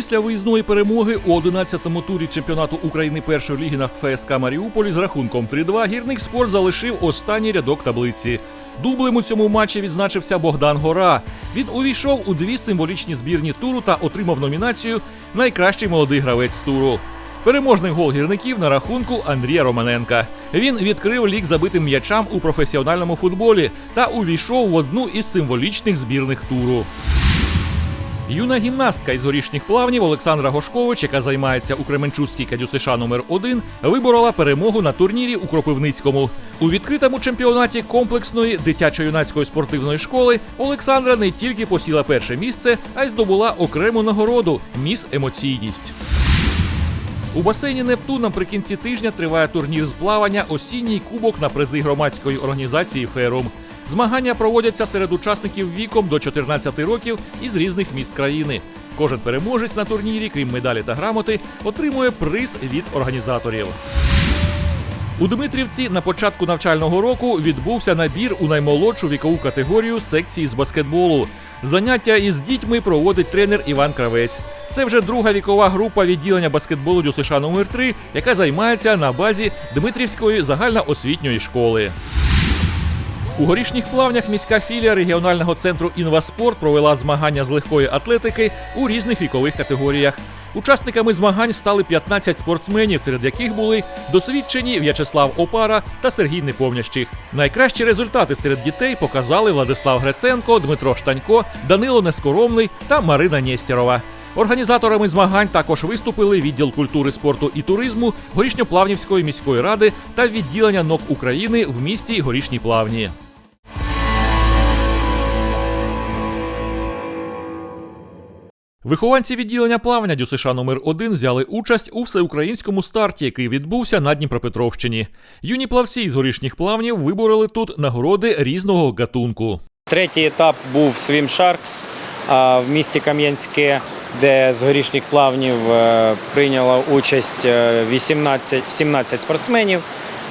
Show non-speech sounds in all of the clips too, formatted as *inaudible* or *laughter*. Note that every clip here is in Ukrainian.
Після виїзної перемоги у 11-му турі чемпіонату України першої ліги на ФСК Маріуполі з рахунком 3-2 гірник спорт залишив останній рядок таблиці. Дублем у цьому матчі відзначився Богдан Гора. Він увійшов у дві символічні збірні туру та отримав номінацію Найкращий молодий гравець туру. Переможний гол гірників на рахунку Андрія Романенка. Він відкрив лік забитим м'ячам у професіональному футболі та увійшов в одну із символічних збірних туру. Юна гімнастка із горішніх плавнів Олександра Гошкович, яка займається у Кременчуцькій КДЮСШ номер 1 виборола перемогу на турнірі у Кропивницькому. У відкритому чемпіонаті комплексної дитячо-юнацької спортивної школи Олександра не тільки посіла перше місце, а й здобула окрему нагороду міс емоційність. У басейні Нептун наприкінці тижня триває турнір з плавання Осінній кубок на призи громадської організації Ферум. Змагання проводяться серед учасників віком до 14 років із різних міст країни. Кожен переможець на турнірі, крім медалі та грамоти, отримує приз від організаторів. У Дмитрівці на початку навчального року відбувся набір у наймолодшу вікову категорію секції з баскетболу. Заняття із дітьми проводить тренер Іван Кравець. Це вже друга вікова група відділення баскетболу ДЮСШ номер 3 яка займається на базі Дмитрівської загальноосвітньої школи. У горішніх плавнях міська філія регіонального центру Інваспорт провела змагання з легкої атлетики у різних вікових категоріях. Учасниками змагань стали 15 спортсменів, серед яких були досвідчені В'ячеслав Опара та Сергій Неповнящих. Найкращі результати серед дітей показали Владислав Греценко, Дмитро Штанько, Данило Нескоромний та Марина Нєстєрова. Організаторами змагань також виступили відділ культури, спорту і туризму Горішньоплавнівської міської ради та відділення НОК України в місті Горішні Плавні. Вихованці відділення плавання ДЮСШ номер 1 взяли участь у всеукраїнському старті, який відбувся на Дніпропетровщині. Юні плавці із горішніх плавнів вибороли тут нагороди різного гатунку. Третій етап був Swim Sharks в місті Кам'янське, де з горішніх плавнів е, прийняло участь е, 18, 17 спортсменів,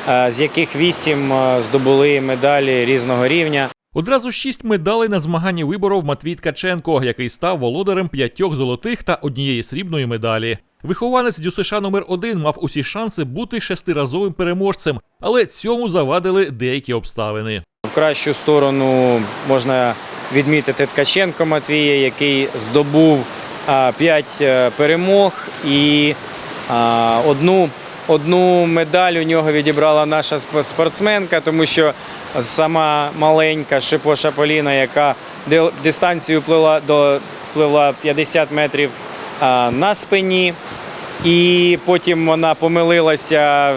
е, з яких 8 здобули медалі різного рівня. Одразу шість медалей на змаганні виборов Матвій Ткаченко, який став володарем п'ятьох золотих та однієї срібної медалі. Вихованець ДЮСШ номер 1 мав усі шанси бути шестиразовим переможцем, але цьому завадили деякі обставини. В кращу сторону можна відмітити Ткаченко Матвія, який здобув 5 перемог і одну, одну медаль у нього відібрала наша сп- спортсменка, тому що сама маленька Шипоша Поліна, яка дистанцію плила до пливла 50 метрів на спині, і потім вона помилилася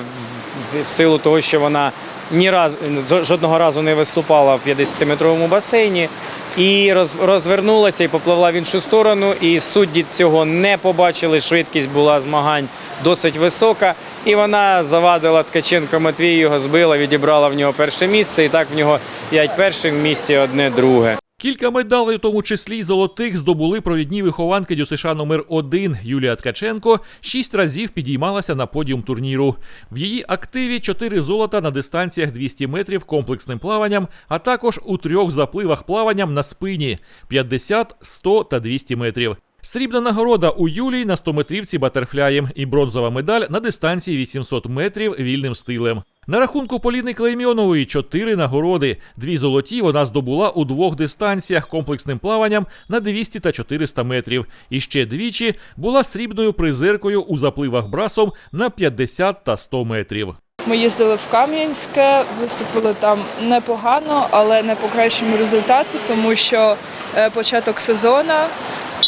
в- в силу того, що вона ні раз жодного разу не виступала в 50-метровому басейні. І роз, розвернулася і попливла в іншу сторону. І судді цього не побачили. Швидкість була змагань досить висока. І вона завадила Ткаченко Матвій, його збила, відібрала в нього перше місце. І так в нього п'ять перших в місці, одне друге. Кілька медалей, у тому числі й золотих, здобули провідні вихованки ДЮСШ номер 1 Юлія Ткаченко. Шість разів підіймалася на подіум турніру. В її активі чотири золота на дистанціях 200 метрів комплексним плаванням, а також у трьох запливах плаванням на спині 50, 100 та 200 метрів. Срібна нагорода у Юлії на 100-метрівці батерфляєм і бронзова медаль на дистанції 800 метрів вільним стилем. На рахунку Поліни Клеймьонової чотири нагороди. Дві золоті вона здобула у двох дистанціях комплексним плаванням на 200 та 400 метрів. І ще двічі була срібною призеркою у запливах брасом на 50 та 100 метрів. Ми їздили в Кам'янське, виступили там непогано, але не по кращому результату, тому що е, початок сезону,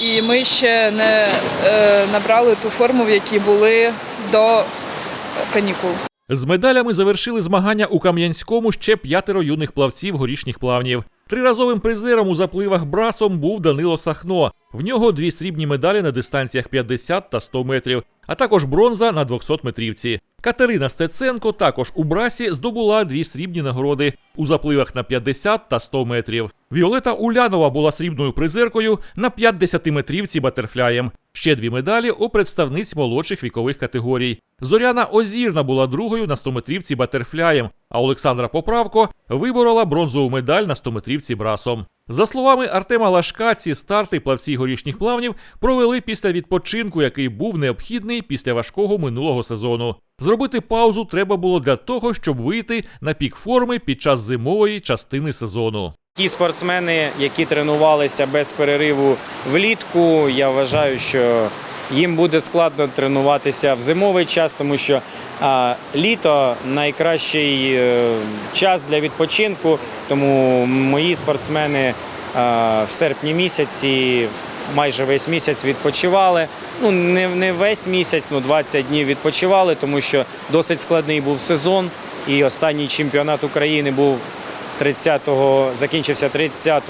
і ми ще не е, набрали ту форму, в якій були до канікул. З медалями завершили змагання у Кам'янському ще п'ятеро юних плавців горішніх плавнів. Триразовим призером у запливах брасом був Данило Сахно. В нього дві срібні медалі на дистанціях 50 та 100 метрів, а також бронза на 200 метрівці. Катерина Стеценко також у брасі здобула дві срібні нагороди у запливах на 50 та 100 метрів. Віолета Улянова була срібною призеркою на 50-метрівці батерфляєм. Ще дві медалі у представниць молодших вікових категорій. Зоряна Озірна була другою на 100-метрівці батерфляєм, А Олександра Поправко виборола бронзову медаль на 100-метрівці брасом. За словами Артема Лашка, ці старти плавці горішніх плавнів провели після відпочинку, який був необхідний після важкого минулого сезону. Зробити паузу треба було для того, щоб вийти на пік форми під час зимової частини сезону. Ті спортсмени, які тренувалися без перериву влітку, я вважаю, що їм буде складно тренуватися в зимовий час, тому що літо найкращий е, час для відпочинку. Тому мої спортсмени в серпні місяці. Майже весь місяць відпочивали. Ну не, не весь місяць, ну 20 днів відпочивали, тому що досить складний був сезон. І останній чемпіонат України був 30-го, закінчився 30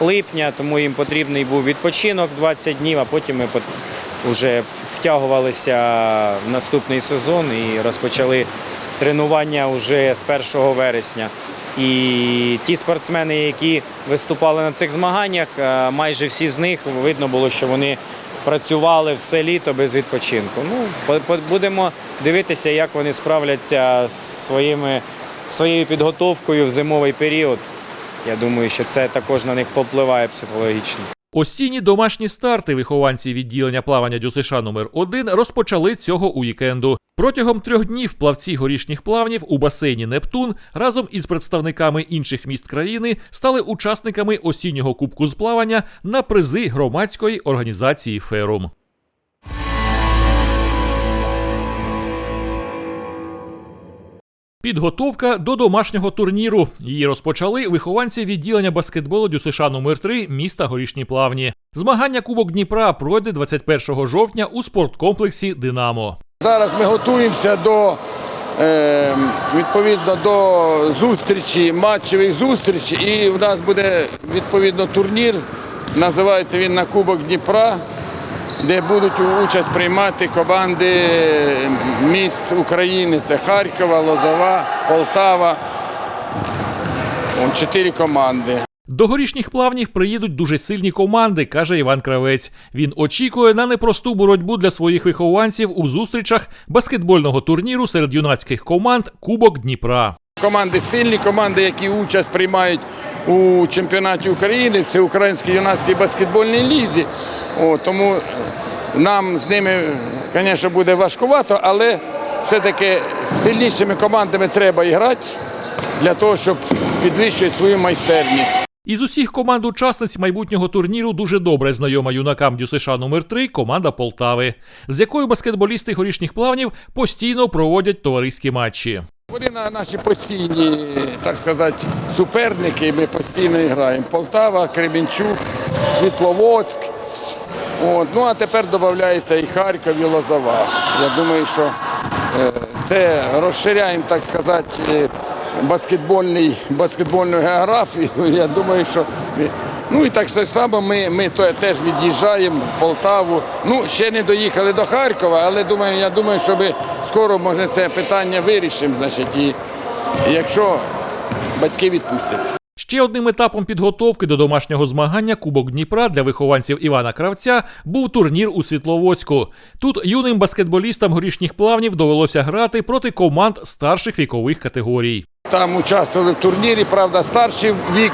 липня, тому їм потрібний був відпочинок 20 днів, а потім ми вже втягувалися в наступний сезон і розпочали тренування вже з 1 вересня. І ті спортсмени, які виступали на цих змаганнях, е, майже всі з них видно було, що вони працювали все літо без відпочинку. Ну, будемо дивитися, як вони справляться з своїми своєю підготовкою в зимовий період. Я думаю, що це також на них попливає психологічно. Осінні домашні старти вихованці відділення плавання ДЮСШ номер 1 розпочали цього уікенду. Протягом трьох днів плавці горішніх плавнів у басейні Нептун разом із представниками інших міст країни стали учасниками осіннього кубку з плавання на призи громадської організації Ферум. Підготовка до домашнього турніру. Її розпочали вихованці відділення баскетболу ДЮСШ номер 3 міста Горішні Плавні. Змагання Кубок Дніпра пройде 21 жовтня у спорткомплексі Динамо. Зараз ми готуємося до е, відповідно до зустрічі, матчевих зустрічей. І в нас буде відповідно турнір. Називається він на Кубок Дніпра, де будуть участь приймати команди міст України. Це Харкова, Лозова, Полтава. Чотири команди. До горішніх плавнів приїдуть дуже сильні команди, каже Іван Кравець. Він очікує на непросту боротьбу для своїх вихованців у зустрічах баскетбольного турніру серед юнацьких команд Кубок Дніпра. Команди сильні, команди, які участь приймають у чемпіонаті України, всеукраїнській юнацькій баскетбольній лізі. О, тому нам з ними, звісно, буде важкувато, але все-таки з сильнішими командами треба грати для того, щоб підвищувати свою майстерність. Із усіх команд учасниць майбутнього турніру дуже добре знайома юнакам ДЮСШ номер 3 команда Полтави, з якою баскетболісти горішніх плавнів постійно проводять товариські матчі. Вони на наші постійні, так сказати, суперники. Ми постійно граємо. Полтава, Кременчук, Світловодськ. От. Ну а тепер додається і Харків, і Лозова. Я думаю, що е, це розширяємо, так сказати, е, баскетбольний, баскетбольну географію. *laughs* Я думаю, що ну і так само ми, ми то- теж від'їжджаємо в Полтаву. Ну, ще не доїхали до Харкова, але думаю, я думаю, що ми скоро може це питання вирішимо. Значить, і, і якщо батьки відпустять. Ще одним етапом підготовки до домашнього змагання Кубок Дніпра для вихованців Івана Кравця був турнір у Світловодську. Тут юним баскетболістам горішніх плавнів довелося грати проти команд старших вікових категорій. Там участвували в турнірі, правда, старший вік,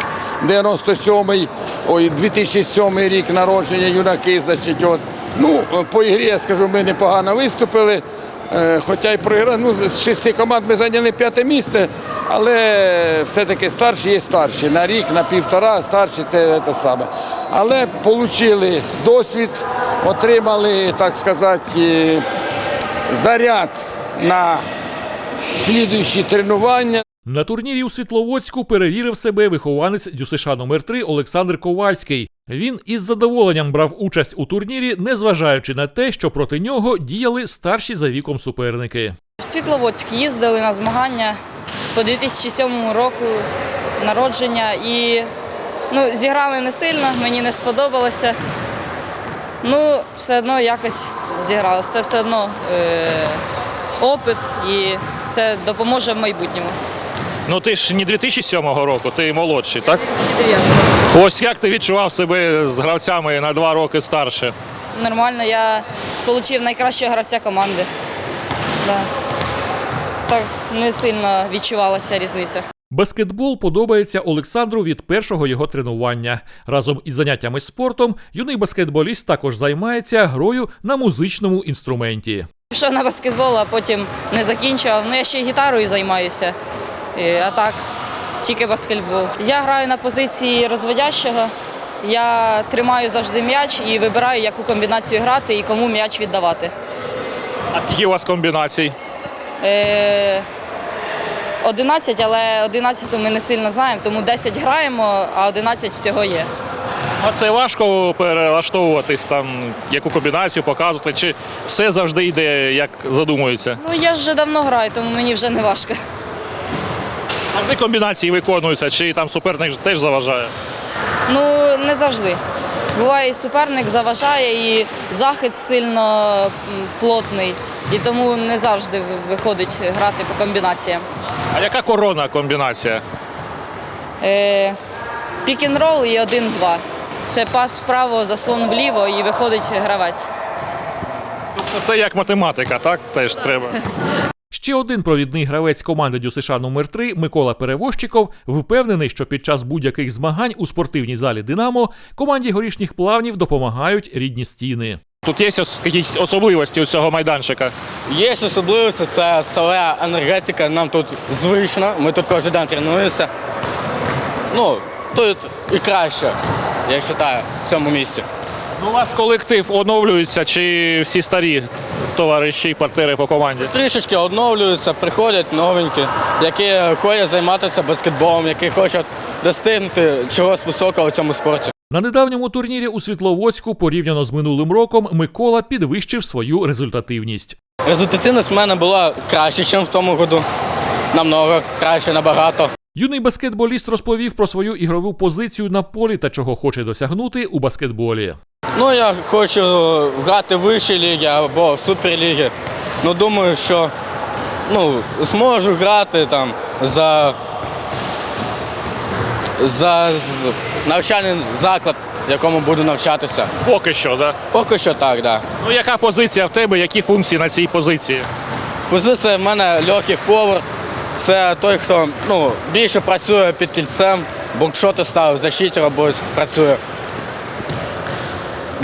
97-й, ой, 2007 рік народження юнаки, значить, от. Ну, по ігрі, я скажу, ми непогано виступили. Е, Хоча й програли, ну, з шести команд ми зайняли п'яте місце, але все-таки старші є старші. На рік, на півтора, старші це те саме. Але отримали досвід, отримали, так сказати, е, заряд на слідуючі тренування. На турнірі у Світловодську перевірив себе вихованець ДЮСШ номер 3 Олександр Ковальський. Він із задоволенням брав участь у турнірі, незважаючи на те, що проти нього діяли старші за віком суперники. В Світловодськ їздили на змагання по 2007 року народження і ну, зіграли не сильно, мені не сподобалося. Ну, все одно якось зіграли. Це все одно е- опит і це допоможе в майбутньому. Ну ти ж не 2007 року, ти молодший, так? 2009 Ось як ти відчував себе з гравцями на два роки старше? Нормально, я отримав найкращого гравця команди. Да. так не сильно відчувалася різниця. Баскетбол подобається Олександру від першого його тренування. Разом із заняттями спортом юний баскетболіст також займається грою на музичному інструменті. Пішов на баскетбол, а потім не закінчував. Ну я ще й гітарою займаюся. І, а так, тільки баскетбол. Я граю на позиції розводящого. Я тримаю завжди м'яч і вибираю, яку комбінацію грати і кому м'яч віддавати. А скільки у вас комбінацій? Е, 11, але 11 ми не сильно знаємо, тому 10 граємо, а 11 всього є. А це важко перелаштовуватись там, яку комбінацію показувати, чи все завжди йде, як задумується? Ну я ж вже давно граю, тому мені вже не важко. Завжди комбінації виконуються, чи там суперник теж заважає? Ну, не завжди. Буває, і суперник заважає, і захист сильно плотний, і тому не завжди виходить грати по комбінаціям. А яка корона комбінація? Е, Пік-н-рол і 1-2. Це пас вправо, заслон вліво і виходить гравець. Тобто це як математика, так? Теж треба. *laughs* Ще один провідний гравець команди ДЮСШ номер 3 Микола Перевозчиков впевнений, що під час будь-яких змагань у спортивній залі Динамо команді горішніх плавнів допомагають рідні стіни. Тут є якісь особливості у цього майданчика. Є особливості, це своя енергетика, нам тут звично, ми тут кожен день тренуємося. Ну, тут і краще, я вважаю, в цьому місці. Ну, у вас колектив оновлюється, чи всі старі товариші, партнери по команді? Трішечки оновлюються, приходять новенькі, які хочуть займатися баскетболом, які хочуть достигнути чогось високого в цьому спорті. На недавньому турнірі у Світловодську, порівняно з минулим роком, Микола підвищив свою результативність. Результативність в мене була краще, ніж в тому году. Намного краще, набагато. Юний баскетболіст розповів про свою ігрову позицію на полі та чого хоче досягнути у баскетболі. Ну, я хочу грати в вищій лігі або в суперлігі. Ну, думаю, що ну, зможу грати там за, за навчальний заклад, в якому буду навчатися. Поки що, так? Поки що так, так. Ну, яка позиція в тебе, які функції на цій позиції? Позиція в мене легкий форвард. Це той, хто ну, більше працює під кільцем, бокшоти ставив, защиті робить, працює.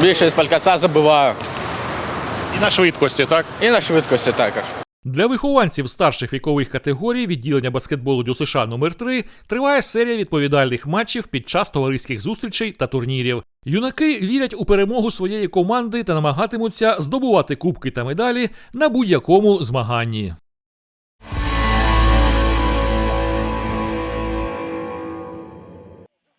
Більше з палькаца забиваю. І на швидкості, так? І на швидкості також. Для вихованців старших вікових категорій відділення баскетболу ДЮСШ номер 3 триває серія відповідальних матчів під час товариських зустрічей та турнірів. Юнаки вірять у перемогу своєї команди та намагатимуться здобувати кубки та медалі на будь-якому змаганні.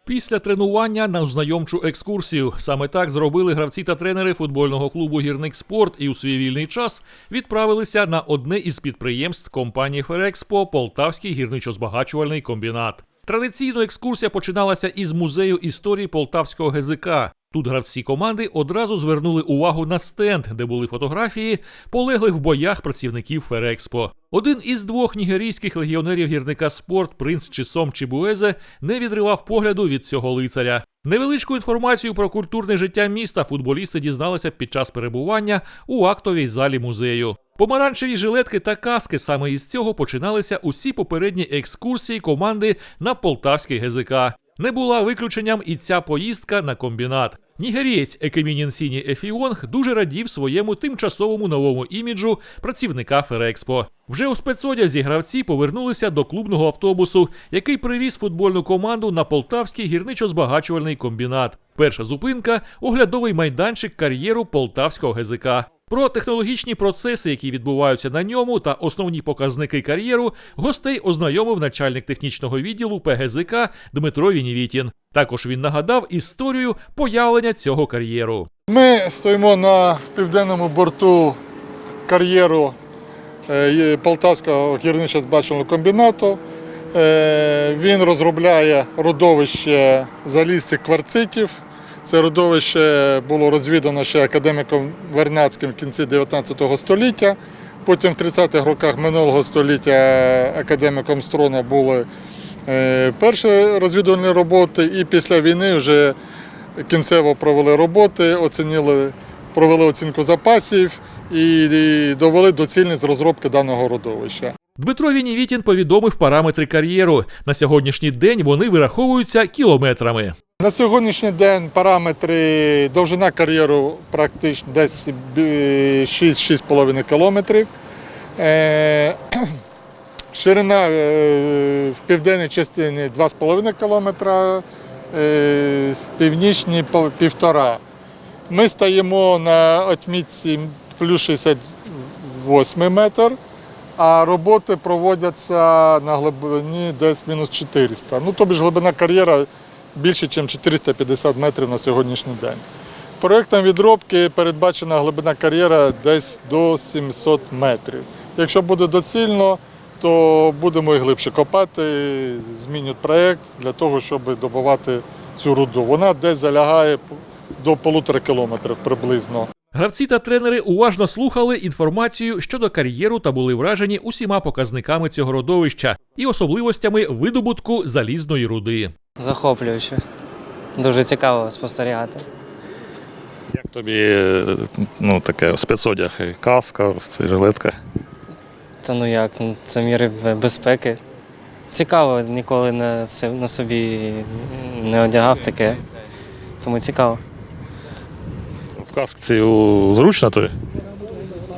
Після тренування на ознайомчу екскурсію саме так зробили гравці та тренери футбольного клубу Гірник Спорт і у свій вільний час відправилися на одне із підприємств компанії Ферекспо Полтавський гірничо-збагачувальний комбінат. Традиційно екскурсія починалася із музею історії полтавського ГЗК. Тут гравці команди одразу звернули увагу на стенд, де були фотографії полеглих в боях працівників Ферекспо. Один із двох нігерійських легіонерів гірника спорт, принц Чисом Чібуезе, не відривав погляду від цього лицаря. Невеличку інформацію про культурне життя міста футболісти дізналися під час перебування у актовій залі музею. Помаранчеві жилетки та каски саме із цього починалися усі попередні екскурсії команди на полтавський ГЗК. Не була виключенням і ця поїздка на комбінат. Нігерієць Екемінін Сіні Ефіонг дуже радів своєму тимчасовому новому іміджу працівника Ферекспо. Вже у спецодязі гравці повернулися до клубного автобусу, який привіз футбольну команду на полтавський гірничо-збагачувальний комбінат. Перша зупинка оглядовий майданчик кар'єру полтавського ГЗК. Про технологічні процеси, які відбуваються на ньому, та основні показники кар'єру, гостей ознайомив начальник технічного відділу ПГЗК Дмитро Вінівітін. Також він нагадав історію появлення цього кар'єру. Ми стоїмо на південному борту кар'єру е, Полтавського гірничо збаченого комбінату. Е, Він розробляє родовище залізців кварцитів. Це родовище було розвідано ще академіком Вернацьким в кінці 19 століття. Потім в 30-х роках минулого століття академіком Строна були е, перші розвідувальні роботи, і після війни вже кінцево провели роботи, оцінили, провели оцінку запасів і, довели доцільність розробки даного родовища. Дмитро Вінівітін повідомив параметри кар'єру. На сьогоднішній день вони вираховуються кілометрами. На сьогоднішній день параметри довжина кар'єру практично десь 6-6,5 кілометрів. Е, *clears throat* Ширина е, в південній частині 2,5 кілометра, е, в північній півтора. Ми стаємо на отмітці плюс 68 метр, а роботи проводяться на глибині десь мінус 400. Ну, тобі ж глибина кар'єра більше, ніж 450 метрів на сьогоднішній день. Проєктом відробки передбачена глибина кар'єра десь до 700 метрів. Якщо буде доцільно, то будемо і глибше копати, змінюють проєкт для того, щоб добувати цю руду. Вона десь залягає до полутора кілометрів приблизно. Гравці та тренери уважно слухали інформацію щодо кар'єру та були вражені усіма показниками цього родовища і особливостями видобутку залізної руди. Захоплююче. Дуже цікаво спостерігати. Як тобі е, ну, таке спецодяг, каска, жилетка? Та ну як, ну, це міри безпеки. Цікаво, ніколи на, це- на собі не одягав таке. Тому цікаво. В касці зручно тобі?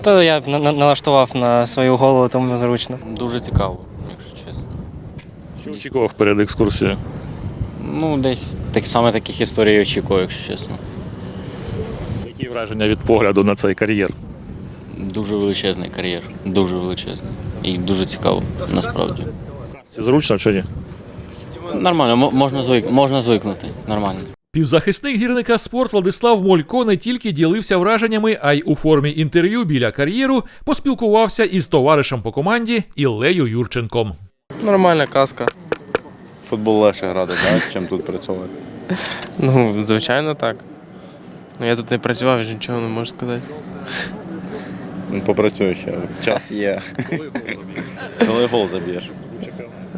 То я налаштував на свою голову, тому зручно. Дуже цікаво, якщо чесно. Що очікував перед екскурсією? Ну, десь так саме таких історій очікую, якщо чесно. Які враження від погляду на цей кар'єр? Дуже величезний кар'єр, дуже величезний. І дуже цікаво, насправді. Це зручно чи ні? Нормально, можна, звик, можна звикнути. Нормально. Півзахисник гірника спорт Владислав Молько не тільки ділився враженнями, а й у формі інтерв'ю біля кар'єру поспілкувався із товаришем по команді Іллею Юрченком. Нормальна казка. Футбол легше грати, так, чим тут працювати. Ну, звичайно, так. Ну, я тут не працював, ж нічого не можу сказати. Ну, Попрацюю ще. Час є. Коли гол заб'єш.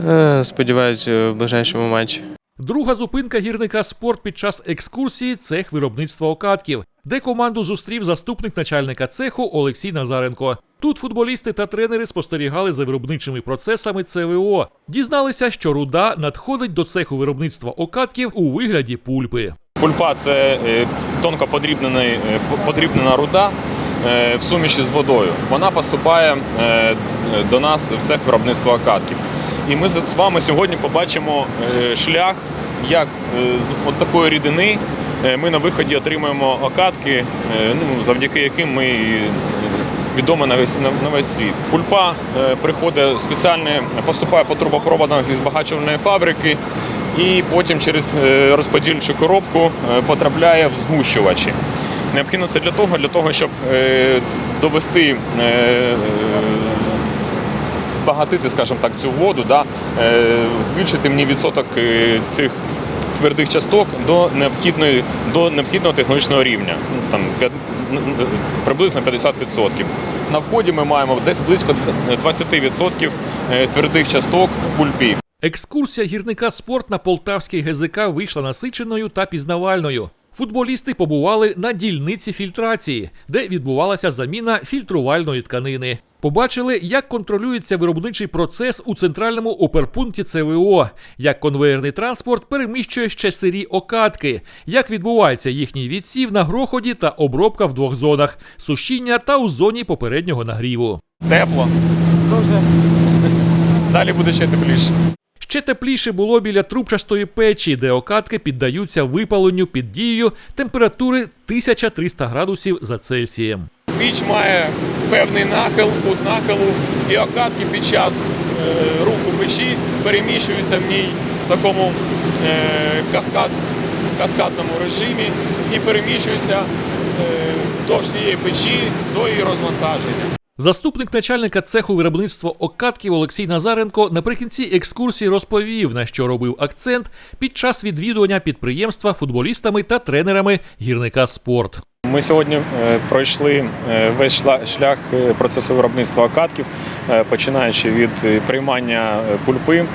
Е, Сподіваюсь, в ближайшому матчі. Друга зупинка гірника спорт під час екскурсії цех виробництва окатків, де команду зустрів заступник начальника цеху Олексій Назаренко. Тут футболісти та тренери спостерігали за виробничими процесами ЦВО, дізналися, що руда надходить до цеху виробництва окатків у вигляді пульпи. Пульпа це е, тонко подрібнений, е, подрібнена руда е, в суміші з водою. Вона поступає до нас в цех виробництва окатків. І ми з вами сьогодні побачимо е, шлях, як е, з такої рідини е, ми на виході отримуємо окатки, ну, завдяки яким ми і відомо на весь, на, весь світ. Пульпа приходить спеціальне, поступає по трубопроводах зі збагачувальної фабрики і потім через розподільчу коробку потрапляє в згущувачі. Необхідно це для того, для того, щоб довести, збагатити, скажімо так, цю воду, да, е, збільшити мені відсоток е, цих твердих часток до необхідної до необхідного технологічного рівня, ну, там п'ят- н- н- приблизно 50%. На вході ми маємо десь близько 20% е, твердих часток в пульпі. Екскурсія гірника спорт на полтавський ГЗК вийшла насиченою та пізнавальною. Футболісти побували на дільниці фільтрації, де відбувалася заміна фільтрувальної тканини. Побачили, як контролюється виробничий процес у центральному оперпункті ЦВО, як конвеєрний транспорт переміщує ще сирі окатки, як відбувається їхній відсів на гроході та обробка в двох зонах сушіння та у зоні попереднього нагріву. Тепло. Далі буде ще тепліше. Ще тепліше було біля трубчастої печі, де окатки піддаються випаленню під дією температури 1300 градусів за Цельсієм. Піч має певний нахил, кут нахилу, і окатки під час е, руху печі переміщуються в ній в такому е, каскад, каскадному режимі і переміщуються е, вдовж цієї печі до її розвантаження. Заступник начальника цеху виробництва окатків Олексій Назаренко наприкінці екскурсії розповів, на що робив акцент під час відвідування підприємства футболістами та тренерами гірника спорт. Ми сьогодні е, пройшли е, весь шлях е, процесу виробництва окатків, починаючи від приймання пульпи,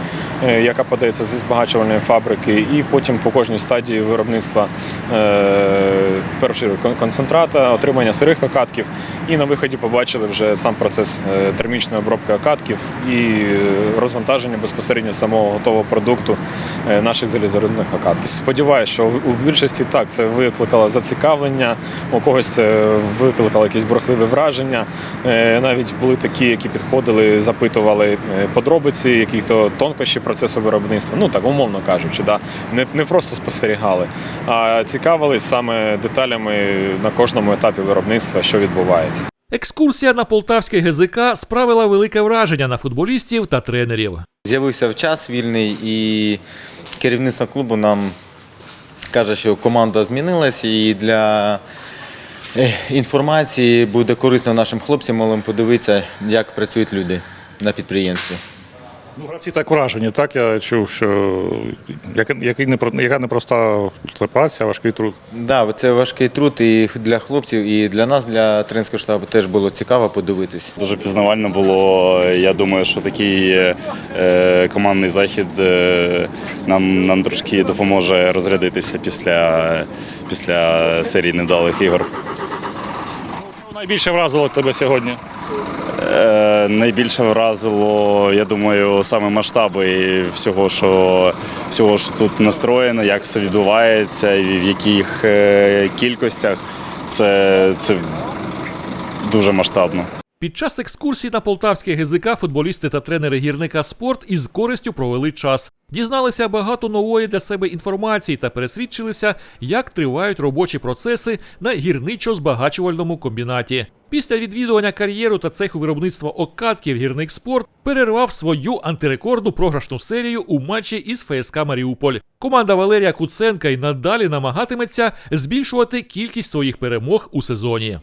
яка подається зі збагачувальної фабрики, і потім по кожній стадії виробництва перший концентрата, отримання сирих окатків. І на виході побачили вже сам процес термічної обробки окатків і розвантаження безпосередньо самого готового продукту наших залізорудних окатків. Сподіваюся, що у більшості так це викликало зацікавлення, у когось це викликало якісь бурхливі враження. Е, Навіть були такі, які підходили, запитували е, подробиці, які то тонкощі процесу виробництва. Ну так умовно кажучи, да. не, не просто спостерігали, а цікавились саме деталями на кожному етапі виробництва, що відбувається. Екскурсія на полтавське ГЗК справила велике враження на футболістів та тренерів. З'явився в час вільний і керівництво клубу нам каже, що команда змінилась і для інформації буде корисно нашим хлопцям малим подивитися, як працюють люди на підприємстві. Ну, гравці так вражені, так я чув, що яка, який не, про- яка непроста це праця, важкий труд. Да, це важкий труд і для хлопців, і для нас, для тренерського штабу, теж було цікаво подивитись. Дуже пізнавально було. Я думаю, що такий е, командний захід е, нам, нам трошки допоможе розрядитися після, після серії недалих ігор. Що найбільше вразило тебе сьогодні? Е, найбільше вразило, я думаю, саме масштаби всього, що всього, що тут настроєно, як все відбувається, в яких е, кількостях. Це, це дуже масштабно. Під час екскурсії на полтавське ГЗК футболісти та тренери гірника спорт із користю провели час. Дізналися багато нової для себе інформації та пересвідчилися, як тривають робочі процеси на гірничо-збагачувальному комбінаті. Після відвідування кар'єру та цеху виробництва окатків гірник спорт перервав свою антирекордну програшну серію у матчі із ФСК Маріуполь. Команда Валерія Куценка й надалі намагатиметься збільшувати кількість своїх перемог у сезоні.